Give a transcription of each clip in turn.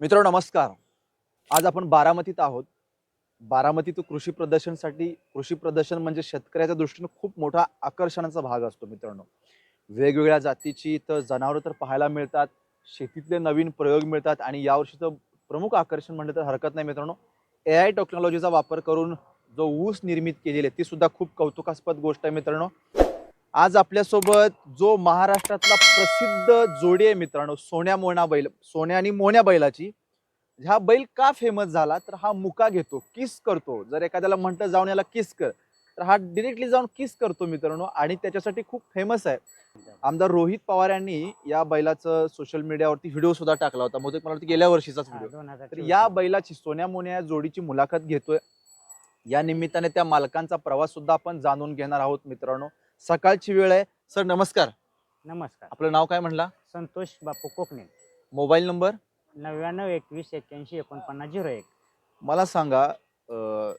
मित्र नमस्कार. आज आपण बारामतीत आहोत. बारामती तो कृषी प्रदर्शनसाठी कृषी प्रदर्शन म्हणजे शेतकऱ्याच्या दृष्टीने खूप मोठा आकर्षणाचा भाग असतो मित्रांनो. वेगवेगळ्या जातीची इथं जनावरं तर पाहायला मिळतात शेतीतले नवीन प्रयोग मिळतात आणि यावर्षीचं प्रमुख आकर्षण म्हणलं तर हरकत नाही मित्रांनो ए आय टेक्नॉलॉजीचा वापर करून जो ऊस निर्मित केलेली आहे ती सुद्धा खूप कौतुकास्पद गोष्ट आहे मित्रांनो. आज आपल्यासोबत जो महाराष्ट्रातला प्रसिद्ध जोडी आहे मित्रांनो सोन्या मोना बैल सोन्या आणि मोन्या बैलाची हा बैल का फेमस झाला? तर हा मुका घेतो किस करतो? जर एखाद्याला म्हणतं जाऊन याला किस कर तर हा डिरेक्टली जाऊन किस करतो मित्रांनो? आणि त्याच्यासाठी खूप फेमस आहे. आमदार रोहित पवार यांनी या बैलाचं सोशल मीडियावरती व्हिडिओ सुद्धा टाकला होता. बहुतेक मला वाटतं गेल्या वर्षीचाच व्हिडिओ तर या बैलाची सोन्या मोन्या या जोडीची मुलाखत घेतोय. या निमित्ताने त्या मालकांचा प्रवास सुद्धा आपण जाणून घेणार आहोत मित्रांनो. सकाळची वेळ आहे. सर नमस्कार. नमस्कार. आपलं नाव काय म्हणला? संतोष बापू कोकणे. Mobile number? नव्याण्णव एकवीस एक्क्याऐंशी एकोणपन्नास झिरो एक. मला सांगा अं,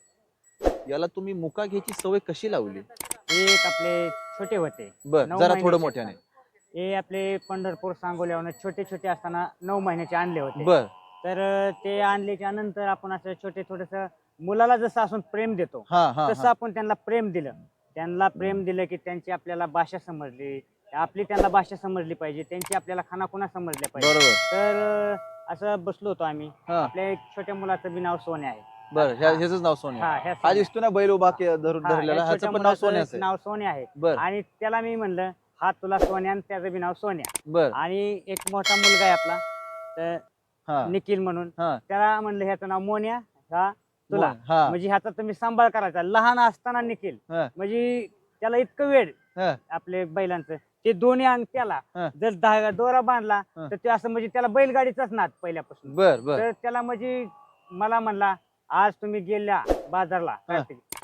याला तुम्ही मुका घ्यायची सवय कशी लावली? हे एक आपले छोटे होते. बर नऊ जरा महिन्याचे थोडं मोठ्याने. हे आपले पंढरपूर सांगोल्यावरून छोटे छोटे असताना नऊ महिन्याचे आणले होते. बर. तर अं, ते आणल्याच्या नंतर आपण असं छोटे थोडस मुलाला जसं आपण प्रेम देतो हा हा तसं हा. आपण त्यांना प्रेम दिलं. त्यांना प्रेम दिलं की त्यांची आपल्याला भाषा समजली. आपली त्यांना भाषा समजली पाहिजे त्यांची आपल्याला खानाखुणा समजल्या पाहिजे. बरोबर. तर अं, असं बसलो होतो आम्ही. हा. आपल्या एक छोट्या मुलाचं बी नाव सोने आहे. बर नाव सोन्या. हा ह्या हा सोन्या. दिसतो ना बैल उभा के- धरून हा, धरलेला ह्या ह्याचं छोट्या पण नाव मुलाचं सोन्याच आहे. नाव सोने आहे. बर. आणि त्याला मी म्हणलं हा तुला सोन्या आणि त्याचं बी नाव सोन्या. बर. आणि एक मोठा मुलगा आहे आपला तर हा. निखिल म्हणून. हा. त्याला म्हणलं ह्याचं नाव मोन्या. हा. तुला. हा. म्हणजे ह्याचा तुम्ही सांभाळ करायचा. लहान असताना निखिल. हा. म्हणजे त्याला इतकं वेळ हा. आपले बैलांचं. ते दोन्ही अंग त्याला. हा. जर धागा दोरा बांधला हा. तर ते असं म्हणजे त्याला बैलगाडीचाच नाद पहिल्यापासून. बर बर. तर त्याला म्हणजे मला म्हणला आज तुम्ही गेल्या बाजारला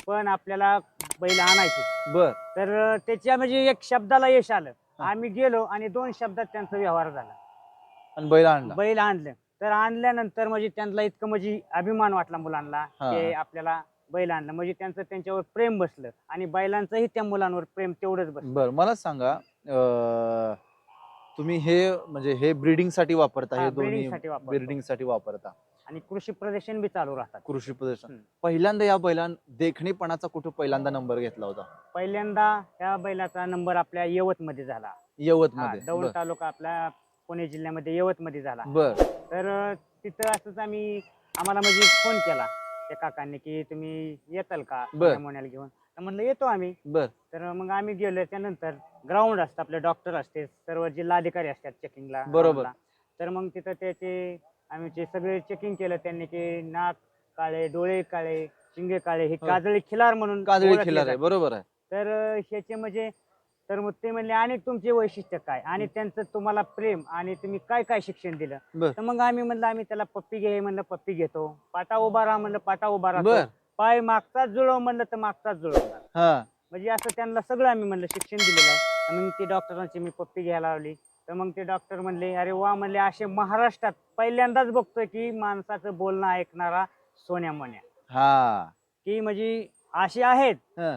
पण आपल्याला बैल आणायचे. बर. तर त्याच्या म्हणजे एक शब्दाला यश आलं. हा. आम्ही गेलो आणि दोन शब्दात त्यांचा व्यवहार झाला. आणि बैल आणला. बैल आणलं. तर आणल्यानंतर म्हणजे त्यांना इतकं म्हणजे अभिमान वाटला मुलांना हा. की आपल्याला बैल आणलं. म्हणजे त्यांचं त्यांच्यावर प्रेम बसलं आणि बैलांचंही त्या मुलांवर प्रेम तेवढंच बसलं. बर मला सांगा अं, तुम्ही हे म्हणजे हे ब्रीडिंगसाठी वापरता हा, हे दोन्ही breeding साठी वापरतो. ब्रीडिंगसाठी वापरता. आणि कृषी प्रदर्शन बी चालू राहतात. कृषी प्रदर्शन. हम्म. पहिल्यांदा या बैलां देखणेपणाचा कुठे पहिल्यांदा नंबर घेतला होता? पहिल्यांदा त्या बैलाचा नंबर आपल्या यवत मध्ये झाला. यवत मध्ये दौंड तालुका आपल्या पुणे जिल्ह्यामध्ये यवत मध्ये झाला. बर. तर अं, तिथं असंच आम्ही आम्हाला म्हणजे फोन केला. त्या काकांनी की तुम्ही येताल का? बर. मोन्याला घेऊन. तर म्हणलं येतो आम्ही. बर. तर मग आम्ही गेलो. त्यानंतर ग्राउंड असतं आपले डॉक्टर असते सर्व जिल्हा अधिकारी असतात चेकिंगला बरोबर. तर मग तिथं त्याचे आम्ही सगळे चेकिंग केलं त्यांनी की नाक काळे डोळे काळे शिंगे काळे हे हो. काजळी खिलार म्हणून काजळी ओळखले खिलार आहे. जातात. बरोबर आहे. तर अं, ह्याचे म्हणजे तर मग ते म्हणले आणि तुमचे वैशिष्ट्य काय? आणि त्यांचं तुम्हाला प्रेम आणि तुम्ही काय काय शिक्षण दिलं? बर. तर मग आम्ही म्हणलं आम्ही त्याला पप्पी घे म्हणलं पप्पी घेतो. पाटा उभा राहा म्हणलं पाटा उभा बर. राहतो पाय मागचाच जुळव म्हणलं तर मागचाच जुळवणार हा. म्हणजे असं त्यांना सगळं आम्ही म्हणलं शिक्षण दिलेलं आहे. मग ते डॉक्टरांची मी पप्पी घ्यायला लावली. तर मग ते डॉक्टर म्हणले अरे वा म्हणले असे महाराष्ट्रात पहिल्यांदाच बघतोय की माणसाचं बोलणं ऐकणारा सोन्या मोन्या हा. की म्हणजे असे आहेत. हा.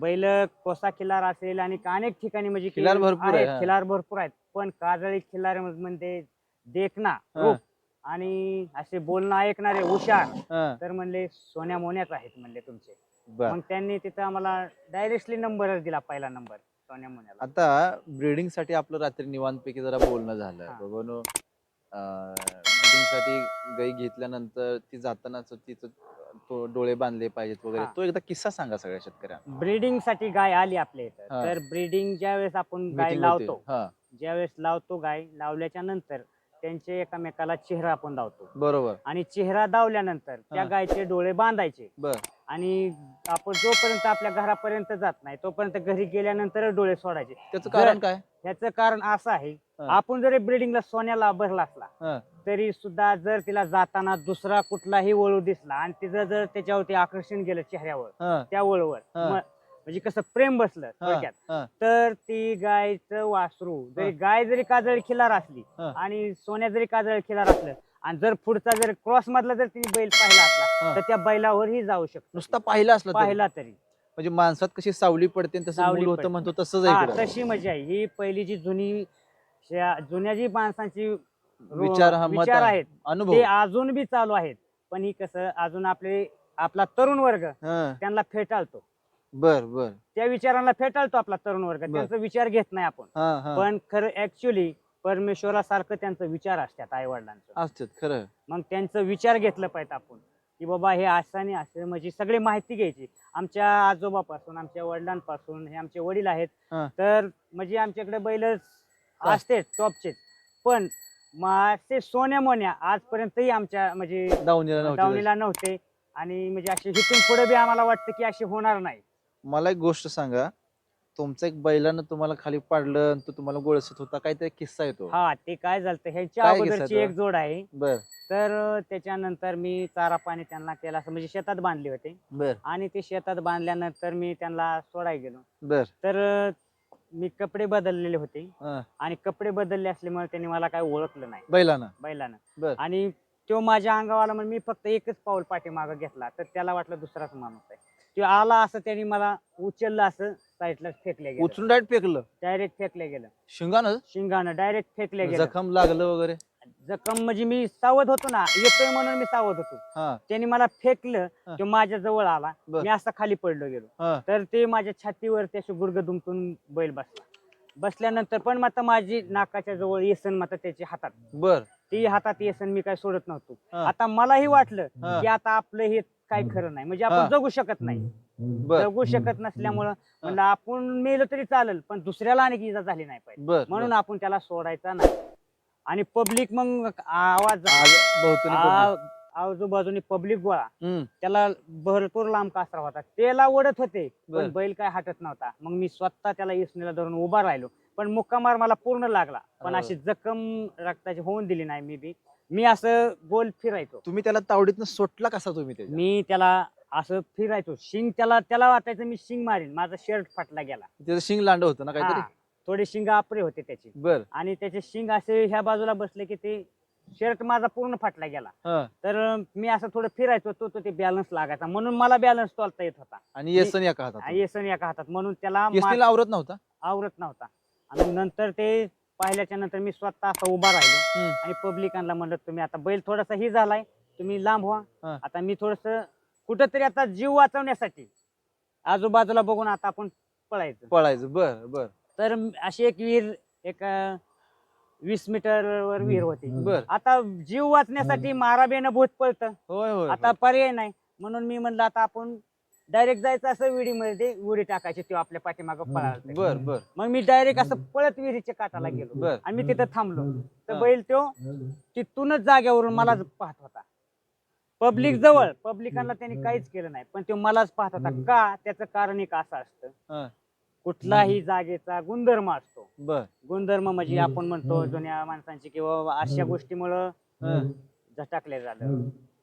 बैल कोसा खिलार असेल आणि अनेक ठिकाणी म्हणजे खिलार भरपूर आहे, आहेत, हा. खिलार भरपूर आहेत पण काजळी खिलार म्हणजे देखना हा. रूप आणि असे बोलणं ऐकणारे हुशार हा. तर म्हणले सोन्या मोन्याच आहेत म्हणले तुमचे बर मग त्यांनी तिथं आम्हाला डायरेक्टली नंबरच दिला पहिला नंबर सोन्या मोन्याला आता ब्रीडिंगसाठी आपलं रात्री निवांतपैकी जरा बोलणं झालं हा. ब्रीडिंगसाठी गाई घेतल्यानंतर ती जातानाच तिचं तो डोळे बांधले पाहिजेत वगैरे हा. तो एकदा किस्सा सांगा सगळ्या शेतकऱ्यांना ब्रीडिंगसाठी गाय आली आपल्या इथं हा. तर ब्रीडिंग ज्यावेळेस आपण गाय Meeting होती. लावतो हा ज्यावेळेस लावतो गाय लावल्याच्या नंतर त्यांचे एकामेकाला चेहरा आपण लावतो बरोबर आणि चेहरा दावल्यानंतर त्या हा. गायचे डोळे बांधायचे बर आणि आपण जोपर्यंत आपल्या घरापर्यंत जात नाही तोपर्यंत घरी गेल्यानंतर डोळे सोडायचे त्याचं कारण काय ह्याचं कारण असं आहे हा. आपण जरी ब्रिडिंगला सोन्याला भरला असला हा. तरी सुद्धा जर तिला जाताना दुसरा कुठलाही वळू दिसला आणि तिचं जर त्याच्यावरती आकर्षण गेलं चेहऱ्यावर हा, त्या वळूवर हा. म- म्हणजे कसं प्रेम बसलं हा, थोडक्यात हा. तर ती गायचं वासरू जरी. गाय जरी काजळी खिलार असली हा. आणि सोन्या जरी काजळी खिलार असलं आणि जर पुढचा जर क्रॉस मधला जर तिने बैल पाहिला असला हा. तर त्या बैलावरही जाऊ शकतो नुसता पाहिला असला तरी. पाहिला तरी म्हणजे माणसात कशी सावली पडते आणि तसं सावली मूल होतं पडते. म्हणतो तसंच हा आहे इकडं. तशी मजा आहे ही पहिली जी जुनी ज्या- जुन्या जी माणसांची विचार हा मत विचार आहेत. अनुभव. ते अजून बी चालू आहेत. पण ही कसं अजून आपले आपला तरुण वर्ग हा, त्यांना फेटाळतो. बर बर. त्या विचारांना फेटाळतो आपला तरुण वर्ग. बर. त्यांचा विचार घेत नाही आपण. हा हा. पण खरं ऍक्च्युली परमेश्वरासारखं त्यांचं विचार असतात आई वडिलांचं असतात खरं. मग त्यांचं विचार घेतलं पाहिजे आपण. की बाबा हे आणि असं म्हणजे सगळी माहिती घ्यायची. आमच्या आजोबापासून आमच्या वडिलांपासून हे आमचे वडील आहेत. हा. तर म्हणजे आमच्याकडे बैल का? असते टॉपचे पण मासे सोन्या मोन्या आजपर्यंतही आमच्या म्हणजे दावणीला नव्हती दावणीला नव्हते. आणि म्हणजे असे इथून पुढे बी आम्हाला वाटतं की असे होणार नाही. मला एक गोष्ट सांगा. तुमचा एक बैलानं तुम्हाला खाली पाडलं आणि तो तुम्हाला गोळसत होता. काहीतरी किस्सा येतो हा ते काय झालं ह्याच्या काय अगोदरची एक जोड आहे. बर. तर अं, त्याच्यानंतर मी चारा पाणी त्यांना केला असं म्हणजे शेतात बांधले होते. बर. आणि ते शेतात बांधल्यानंतर मी त्यांना सोडायला गेलो. बर. तर अं, मी कपडे बदललेले होते. हा, आणि कपडे बदलले असल्यामुळे त्यांनी मला काही ओळखलं नाही. बैलानं? बैलानं. आणि तो माझ्या अंगावाला म्हणून मी फक्त एकच पाऊल पाठीमागं घेतला तर त्याला वाटलं दुसराच माणूस आहे. तो आला असं त्यांनी मला उचललं असं साईडला फेकले गेलं. उचलून डायरेक्ट फेकलं? डायरेक्ट फेकले गेलं. शिंगानं? शिंगानं डायरेक्ट फेकले गेलं. जखम लागलं वगैरे? जखम म्हणजे मी सावध होतो ना येतोय म्हणून मी सावध होतो. हा. त्यांनी मला फेकलं हा. तो माझ्या जवळ आला. बर. मी असं खाली पडलो गेलो. हा. तर ते माझ्या छातीवर त्याचे गुडघ दुमटून बैल बसला. बसल्यानंतर पण मात्र माझी नाकाच्या जवळ येसन मात्र त्याच्या हातात. बर. ती हातात येसन मी काय सोडत नव्हतो. हा. आता मलाही वाटलं हा. की आता आपलं हे काय खरं नाही. म्हणजे हा. आपण जगू शकत नाही. बर. जगू शकत नसल्यामुळं म्हणलं आपण मेलो तरी चालेल पण दुसऱ्याला आणखी इजा झाली नाही पाहिजे. बर. म्हणून आपण त्याला सोडायचा नाही. आणि पब्लिक मग आवाज आ- आजूबाजूनी पब्लिक गोळा. त्याला भरपूर लांब कासरा होता. त्याला ओढत होते बर. पण बैल काय हटत नव्हता. मग मी स्वतः त्याला इसणीला धरून उभा राहिलो. पण मुक्कामार मला पूर्ण लागला. पण हो. अशी जखम रक्ताची होऊन दिली नाही मी बी. मी असं गोल फिरायचो. तुम्ही त्याला तावडीतनं सोटला कसा तुम्ही त्याच्या मी त्याला असं फिरायचो. शिंग त्याला त्याला वाटायचं मी शिंग मारीन. माझा शर्ट फाटला गेला. त्याचं शिंग लांड होतं ना काहीतरी? हा. थोडे शिंग आपरे होते त्याचे. बर. आणि त्याचे शिंग असे ह्या बाजूला बसले की ते शर्ट माझा पूर्ण फाटला गेला. हा. तर अं, मी असं थोडं फिरायचो तो तो ते बॅलन्स लागायचा. म्हणून मला बॅलन्स तोलता येत होता. आणि येसन एका हातात. येसन एका हातात. म्हणून त्याला मा- येसनीला आवरत नव्हता? आवरत नव्हता. आणि नंतर ते पाहिल्याच्या नंतर मी स्वतः असा उभा राहिलो. हम्म. आणि पब्लिकांना म्हणलं तुम्ही आता बैल थोडासा ही झालाय तुम्ही लांब व्हा. आता मी थोडस कुठंतरी आता जीव वाचवण्यासाठी आजूबाजूला बघून आता आपण पळायचं. पळायचं. बर बर. तर अशी एक विहीर एक अं, वीस मीटर वर विहीर होती. बर. आता जीव वाचण्यासाठी माराबेनं भूत पळतं. होय होय आता पर्याय नाही. म्हणून मी म्हणलं आता आपण डायरेक्ट जायचं असं विडीमध्ये उडी टाकायची तो आपल्या पाठीमागं. पळाला बर बर. मग मी डायरेक्ट असं पळत विहिरीच्या काठाला गेलो. बर. आणि मी तिथं थांबलो. तर हा. बैल तो तिथूनच जागेवरून मलाच पाहत होता. पब्लिक जवळ. पब्लिकांना त्यांनी काहीच केलं नाही. पण तो मलाच पाहत होता. का? त्याचं कारण एक असं असतं. हा. कुठलाही जागेचा गुणधर्म असतो. बर. गुणधर्म म्हणजे आपण म्हणतो जुन्या माणसांची किंवा अशा गोष्टीमुळं हा. झटाकले झालं.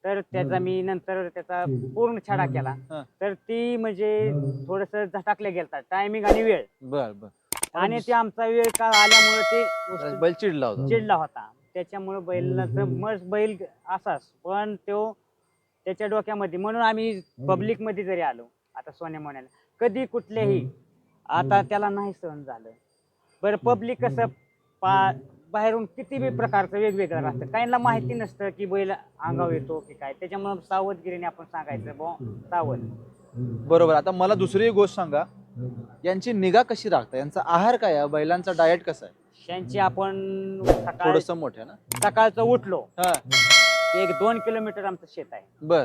तर त्याचा मी नंतर त्याचा पूर्ण छडा केला. हा. तर ती म्हणजे थोडस झटाकले गेलता. टायमिंग आणि वेळ. बर बर. आणि ते आमचा वेळ काळ आल्यामुळे ते बैल चिडला होता. चिडला होता. त्याच्यामुळे बैलाचं मस्त बैल असाच. पण तो त्याच्या डोक्यामध्ये म्हणून आम्ही पब्लिकमध्ये जरी आलो आता सोन्या म्हणायला कधी कुठल्याही आता त्याला नाही सहन झालं. बरं पब्लिक कसं पा बाहेरून किती बी प्रकारचं वेगवेगळं राहतं. काहींना माहिती नसतं की बैल अंगावर येतो की काय. त्याच्यामुळे सावधगिरीने आपण सांगायचं बो सावध. बरोबर. आता मला दुसरी एक गोष्ट सांगा. यांची निगा कशी राखता? यांचा आहार काय आहे? बैलांचा डाएट कसा आहे? त्यांची आपण सकाळ थोडस मोठ्या ना? सकाळचं उठलो. हा. एक दोन किलोमीटर आमचं शेत आहे. बर.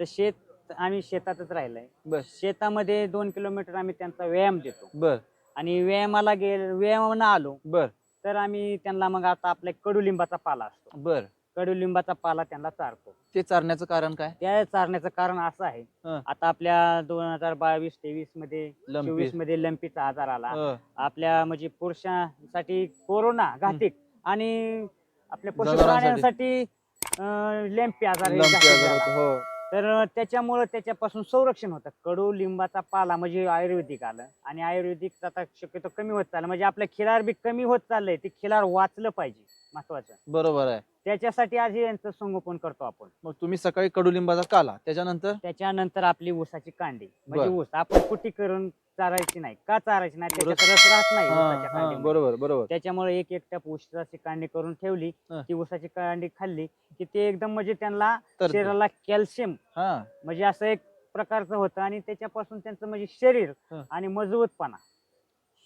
तर शेत आम्ही शेतातच राहिलंय. बर. शेतामध्ये दोन किलोमीटर आम्ही त्यांचा व्यायाम देतो. बर. आणि व्यायामाला गेल व्यायामानं आलो. बर. तर आम्ही त्यांना मग आता आपल्या कडुलिंबाचा पाला असतो. बर. कडुलिंबाचा पाला त्यांना चारतो. ते चारण्याचं कारण काय? त्या चारण्याचं कारण असं आहे. हं. आता आपल्या दोन हजार बावीस तेवीसमध्ये लंपी. चोवीसमध्ये लंपीचा आजार आला. अ, आपल्या म्हणजे पुरुषांसाठी कोरोना घातिक आणि आपल्या पशु जनावरांसाठी. प्राण्यांसाठी लंपी आजार हे लंपी आजार झाला. होतो, हो. तर त्याच्यामुळं त्याच्यापासून संरक्षण होतं. कडू लिंबाचा पाला म्हणजे आयुर्वेदिक आलं आणि आयुर्वेदिक आता शक्यतो कमी होत चाललं. म्हणजे आपलं खिलार बी कमी होत चाललंय ते खिलार वाचलं पाहिजे. महत्वाचं. बरोबर आहे. त्याच्यासाठी आज हे यांचं संगोपन करतो आपण. मग तुम्ही सकाळी कडुलिंबाचा काला त्याच्यानंतर? त्याच्यानंतर आपली ऊसाची कांडी. म्हणजे बरं. ऊस आपण कुटी करून चारायची नाही. का चारायची नाही? बरोबर. त्याच्यात रस राहत नाही ऊसाच्या हा, कांडीमध्ये. बरोबर बरोबर. त्याच्यामुळे एक एकट्या ऊसाची कांडी करून ठेवली. हा. ती ऊसाची कांडी खाल्ली की ते एकदम म्हणजे त्यांना तर शरीराला कॅल्शियम हा. म्हणजे असं एक प्रकारचं होतं आणि त्याच्यापासून त्यांचं म्हणजे शरीर हा. आणि मजबूतपणा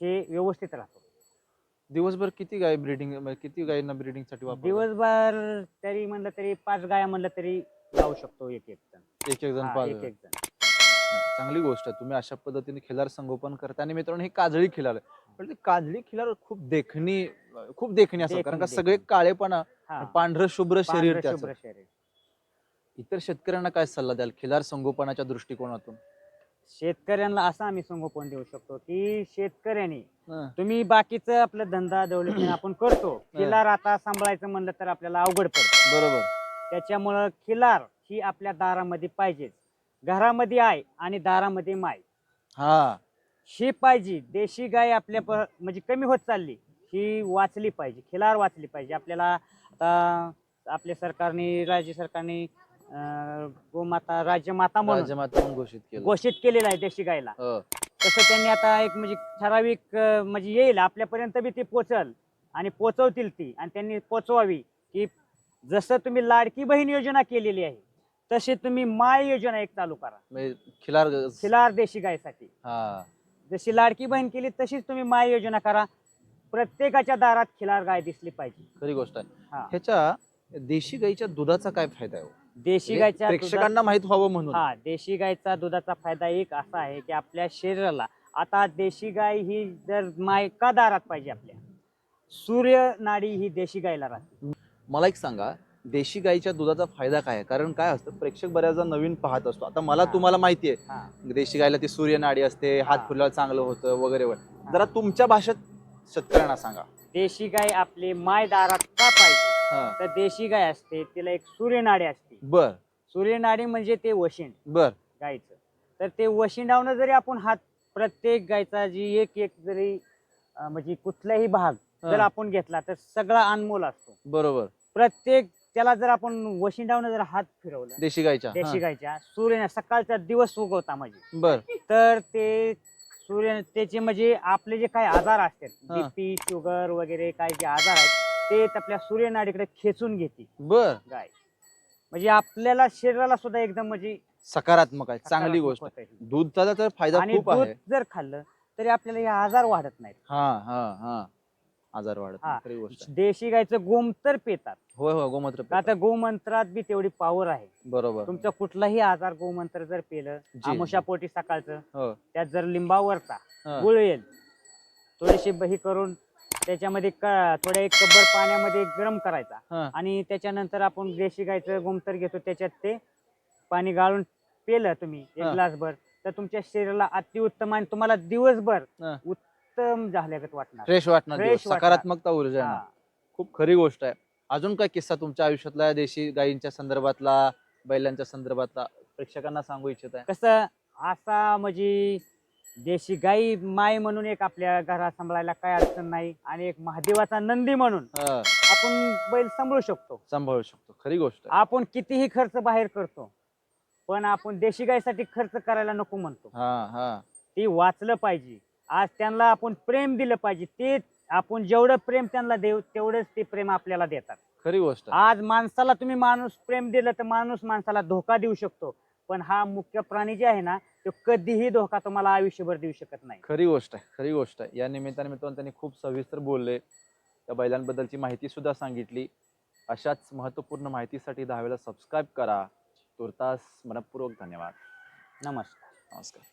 हे व्यवस्थित राहतो. दिवसभर किती गाय ब्रीडिंग किती गायींना ब्रीडिंगसाठी वापर दिवसभर तरी म्हणलं तरी पाच गाया म्हणलं तरी लावू शकतो एक एक जण. एक एक जण हा, पाच एक एक जण. चांगली गोष्ट आहे. तुम्ही अशा पद्धतीने खिलार संगोपन करता आणि मित्रांनो हे काजळी खिलार आहे. पण ते काजळी खिलार खूप देखणी खूप देखणी असतात. कारण का देखणी, सगळे देखणी. काळेपणा हा. पांढरं शुभ्र शरीर पांढरं त्याचं. शुभ्र शरीर. इतर शेतकऱ्यांना काय सल्ला द्याल खिलार संगोपनाच्या दृष्टिकोनातून? शेतकऱ्यांना असं आम्ही संगोपन देऊ शकतो की शेतकऱ्यांनी हं, तुम्ही बाकीचं आपलं धंदा दौलतीने आपण करतो. खिलार आता सांभाळायचं म्हणलं तर आपल्याला अवघड पडतं. बरोबर. त्याच्यामुळं खिलार ही आपल्या दारामध्ये पाहिजेच घरामध्ये आहे आणि दारामध्ये माय हा. ही पाहिजे. देशी गाय आपल्या प- म्हणजे कमी होत चालली ही वाचली पाहिजे. खिलार वाचली पाहिजे. आपल्याला आता आपल्या सरकारने राज्य सरकारने अं, गोमाता राज्यमाता म्हणून राज्यमाता म्हणून घोषित केलं. घोषित केलेलं आहे देशी गायला. हं, तसं त्यांनी आता एक म्हणजे ठराविक अं, म्हणजे येईल आपल्यापर्यंत बी ती पोचल आणि पोचवतील ती आणि त्यांनी पोचवावी की जसं तुम्ही लाडकी बहीण योजना केलेली आहे तशी तुम्ही माय योजना एक चालू करा. म्हणजे खिलार खिलार देशी गायसाठी. हा. जशी लाडकी बहीण केली तशीच तुम्ही माय योजना करा. प्रत्येकाच्या दारात खिलार गाय दिसली पाहिजे. खरी गोष्ट आहे. हा. ह्याच्या देशी गाईच्या दुधाचा काय फायदा आहे हो? देशी म्हणजे गायच्या प्रेक्षकांना माहीत व्हावं म्हणून. हा देशी गायचा दुधाचा फायदा एक असा आहे की आपल्या शरीराला आता देशी गाय ही जर माय का दारात पाहिजे आपल्या. सूर्य नाडी ही देशी गायला राहते. मला एक सांगा देशी गाईच्या दुधाचा फायदा काय आहे? कारण काय असतं प्रेक्षक बऱ्याचदा नवीन पाहत असतो. आता मला हा. तुम्हाला माहिती आहे हा. देशी गायला ती सूर्यनाडी असते हात. फुलायला चांगलं होतं वगैरे वगैरे. जरा तुमच्या भाषेत शेतकऱ्यांना सांगा. देशी गाय आपली माय दारात का पाहिजे? हा. तर देशी गाय असते तिला एक सूर्यनाडी असते. बर. सूर्यनाडी म्हणजे ते वशिंड. बर. गायचं. तर ते वशिंडावनं जरी आपण हात प्रत्येक गायचा जी एक एक जरी अं, म्हणजे कुठलाही भाग जर हा. आपण घेतला तर सगळा अनमोल असतो. बरोबर. प्रत्येक त्याला जर आपण वशिंडावनं जर हात फिरवलं देशी गायच्या देशी हा. गायच्या सूर्य सकाळचा दिवस उगवता म्हणजे. बर. तर ते सूर्य त्याचे म्हणजे आपले जे काही आजार असतात हा. बीपी शुगर वगैरे काही जे आजार आहेत ते आपल्या सूर्यनाडीकडे खेचून घेते. बर. गाय. म्हणजे आपल्याला शरीराला सुद्धा एकदम म्हणजे सकारात्मक आहे चांगली सकारात्मक गोष्ट. होतं हे. दूधचा तर फायदा आणि खूप दूध आहे. जर खाल्लं तरी आपल्याला हे आजार वाढत नाहीत. हा हा हा. आजार वाढत नाही. हा. खरी गोष्ट आहे. देशी गायचं गोमतर पेतात. होय होय गोमूत्र का तर गोमंत्रात बी तेवढी पॉवर आहे. बरोबर. तुमचा कुठलाही आजार गोमंत्र जर पेलं जी, आमुषापोटी सकाळचं हो. त्यात जर लिंबावरचा हा. गुळ येईल थोडीशी बही करून त्याच्यामध्ये क- थोड्या एक कब्बर पाण्यामध्ये गरम करायचा. आणि त्याच्यानंतर आपण देशी गायचं गोमतर घेतो त्याच्यात ते पाणी गाळून पेलं तुम्ही एक हा. ग्लासभर तर तुमच्या शरीराला अतिउत्तम आणि तुम्हाला दिवसभर हा. उत्तम झाल्यागत वाटणार फ्रेश वाटणार Fresh दिवस. वाटणार. सकारात्मकता ऊर्जा. हा. खूप खरी गोष्ट आहे अजून काय किस्सा तुमच्या आयुष्यातला देशी गायींच्या संदर्भातला बैलांच्या संदर्भातला प्रेक्षकांना सांगू इच्छित आहे कसं असा म्हणजे देशी गाई माय म्हणून एक आपल्या घरात सांभाळायला काय अडचण नाही आणि एक महादेवाचा नंदी म्हणून हा, आपण बैल सांभाळू शकतो. सांभाळू शकतो. खरी गोष्ट. आहे. आपण कितीही खर्च बाहेर करतो पण आपण देशी गायसाठी खर्च करायला नको म्हणतो. हा हा. ते वाचलं पाहिजे. आज त्यांना आपण प्रेम दिलं पाहिजे. ते आपण जेवढं प्रेम त्यांना देऊ तेवढंच ते प्रेम आपल्याला देतात. खरी गोष्ट. आहे. आज माणसाला तुम्ही माणूस प्रेम दिलं तर माणूस माणसाला धोका देऊ शकतो. पण हा मुख्य प्राणी जे आहे ना तो कधीही धोका तुम्हाला आयुष्यभर देऊ शकत नाही. खरी गोष्ट आहे खरी गोष्ट आहे. या निमित्ताने मित्रांनो त्यांनी खूप सविस्तर बोलले. त्या बैलांबद्दलची माहिती सुद्धा सांगितली. अशाच महत्त्वपूर्ण माहितीसाठी दहावेला सबस्क्राईब करा. तुर्तास मनपूर्वक धन्यवाद. नमस्कार. नमस्कार.